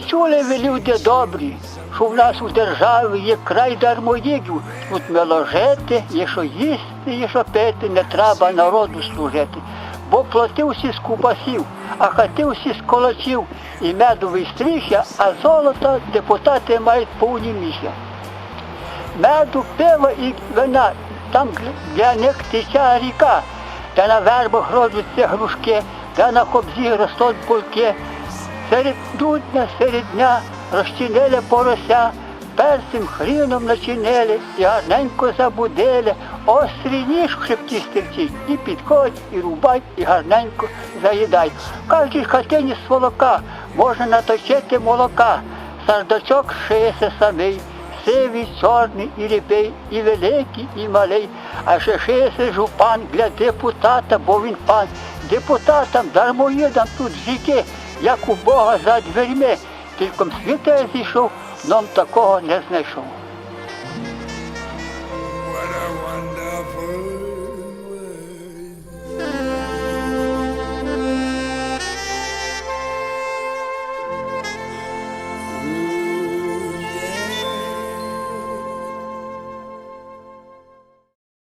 чули ви люди добрі, що в нас у державі є край дармоїдів. Тут мило жити, є що їсти, є що пити, не треба народу служити. Бо плати всі з кубасів, а хати всі з колочів, і медовий стріхя, а золото депутати мають повні місця. Меду, пива і вина, там для них тече ріка, де на вербах родяться грушки, де на хобзі ростуть бульки. Серед дудня, серед дня розчинили порося, перцем хріном начинили і гарненько забудили. Острий ніж хребті стерчить, і підходь, і рубай, і гарненько заїдай. В кожній хатині сволока можна наточити молока, сардачок шиється самий. Сивий, чорний і рябий, і великий, і малий, а ще шиється жупан для депутата, бо він пан. Депутатам, дармоїдам тут життя, як у Бога за дверьми. Тільки світа зійшов, нам такого не знайшов.